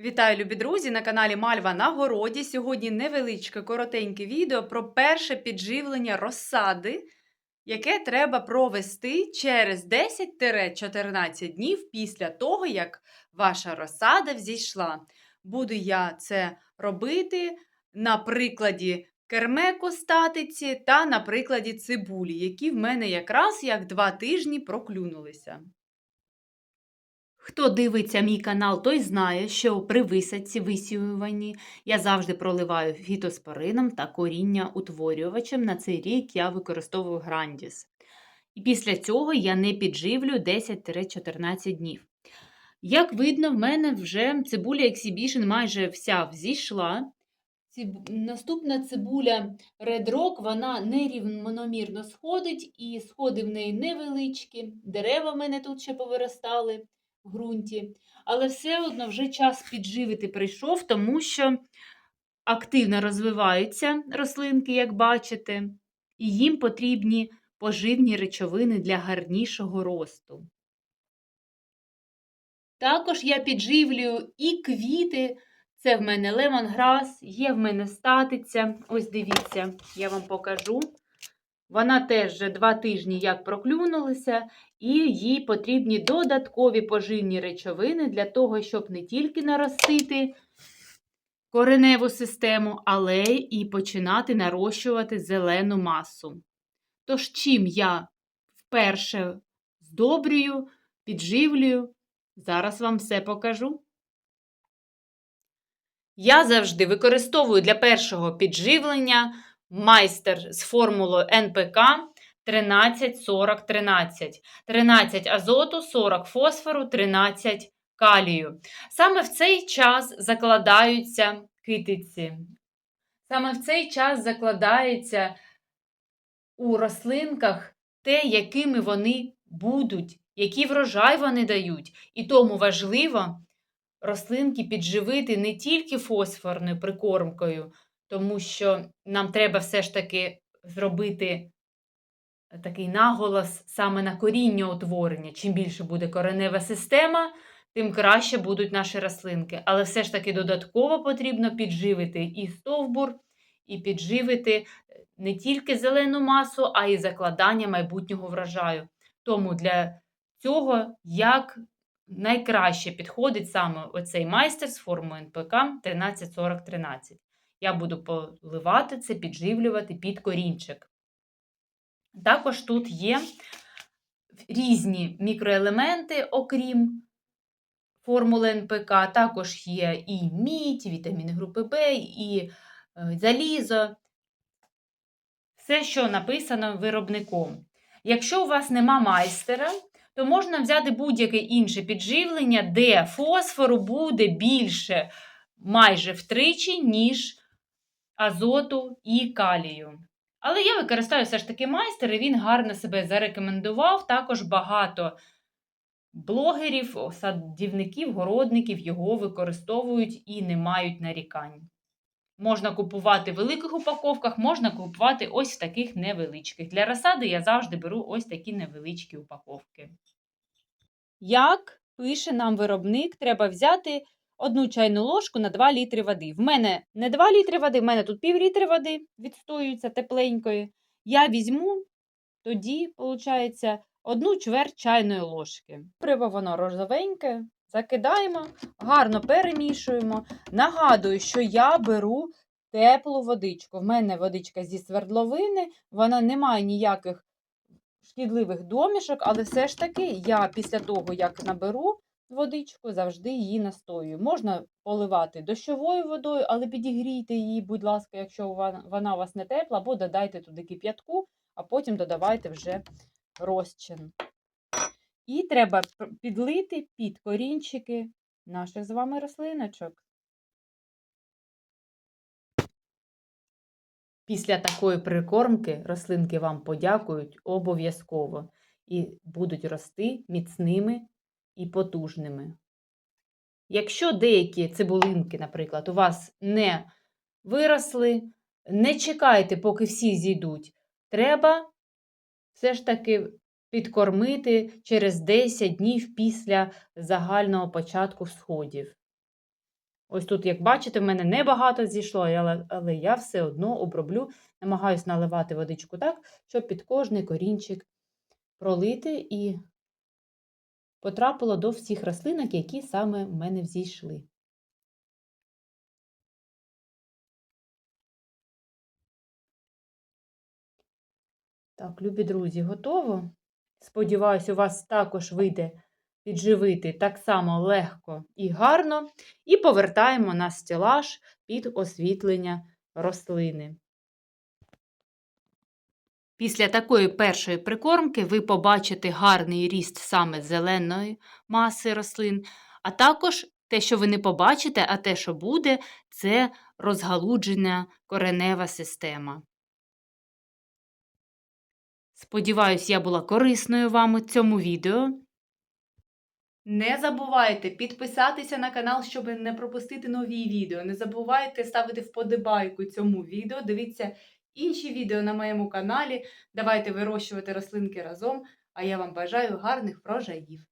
Вітаю, любі друзі! На каналі Мальва на городі. Сьогодні невеличке коротеньке відео про перше підживлення розсади, яке треба провести через 10-14 днів після того, як ваша розсада взійшла. Буду я це робити на прикладі кермекостатиці та на прикладі цибулі, які в мене якраз як два тижні проклюнулися. Хто дивиться мій канал, той знає, що при висадці висіюванні я завжди проливаю фітоспорином та коріння утворювачем. На цей рік я використовую грандіс. І після цього я не підживлю 10-14 днів. Як видно, в мене вже цибуля Exhibition майже вся взійшла. Наступна цибуля Red Rock, вона нерівномірно сходить, і сходи в неї невеличкі. Дерева в мене тут ще повиростали ґрунті. Але все одно вже час підживити прийшов, тому що активно розвиваються рослинки, як бачите, і їм потрібні поживні речовини для гарнішого росту. Також я підживлюю і квіти. Це в мене лемонграс, є в мене статиця. Ось дивіться, я вам покажу. Вона теж вже два тижні як проклюнулася, і їй потрібні додаткові поживні речовини для того, щоб не тільки наростити кореневу систему, але і починати нарощувати зелену масу. Тож, чим я вперше здобрюю, підживлюю, зараз вам все покажу. Я завжди використовую для першого підживлення майстер з формулою НПК 13 40 13. 13 азоту, 40 фосфору, 13 калію. Саме в цей час закладаються китиці. Саме в цей час закладається у рослинках те, якими вони будуть, який врожай вони дають. І тому важливо рослинки підживити не тільки фосфорною прикормкою, тому що нам треба все ж таки зробити такий наголос саме на коріння утворення. Чим більше буде коренева система, тим краще будуть наші рослинки. Але все ж таки додатково потрібно підживити і стовбур, і підживити не тільки зелену масу, а й закладання майбутнього врожаю. Тому для цього як найкраще підходить саме оцей майстер з формою НПК 1340-13. Я буду поливати це, підживлювати під корінчик. Також тут є різні мікроелементи, окрім формули НПК. Також є і мідь, вітаміни групи В, і е, залізо. Все, що написано виробником. Якщо у вас нема майстера, то можна взяти будь-яке інше підживлення, де фосфору буде більше майже втричі, ніж азоту і калію. Але я використаю все ж таки майстер, і він гарно себе зарекомендував. Також багато блогерів, садівників, городників його використовують і не мають нарікань. Можна купувати в великих упаковках, можна купувати ось в таких невеличких. Для розсади я завжди беру ось такі невеличкі упаковки. Як пише нам виробник, треба взяти одну чайну ложку на 2 літри води. В мене не 2 літри води, в мене тут пів літри води відстоюється тепленької. Я візьму тоді, виходить, одну чверть чайної ложки. Приво воно розовеньке, закидаємо, гарно перемішуємо. Нагадую, що я беру теплу водичку. В мене водичка зі свердловини, вона не має ніяких шкідливих домішок, але все ж таки я після того, як наберу водичку, завжди її настоюю. Можна поливати дощовою водою, але підігрійте її, будь ласка, якщо вона у вас не тепла, або додайте туди кип'ятку, а потім додавайте вже розчин. І треба підлити під корінчики наших з вами рослиночок. Після такої прикормки рослинки вам подякують обов'язково і будуть рости міцними і потужними. Якщо деякі цибулинки, наприклад, у вас не виросли, не чекайте, поки всі зійдуть. Треба все ж таки підкормити через 10 днів після загального початку сходів. Ось тут, як бачите, в мене небагато зійшло, але, але я все одно оброблю, намагаюсь наливати водичку так, щоб під кожний корінчик пролити і потрапило до всіх рослинок, які саме в мене взійшли. Так, любі друзі, готово. Сподіваюсь, у вас також вийде підживити так само легко і гарно. І повертаємо на стелаж під освітлення рослини. Після такої першої прикормки ви побачите гарний ріст саме зеленої маси рослин, а також те, що ви не побачите, а те, що буде, це розгалуджена коренева система. Сподіваюсь, я була корисною вам у цьому відео. Не забувайте підписатися на канал, щоб не пропустити нові відео. Не забувайте ставити вподобайку цьому відео. Дивіться інші відео на моєму каналі. Давайте вирощувати рослинки разом. А я вам бажаю гарних врожаїв!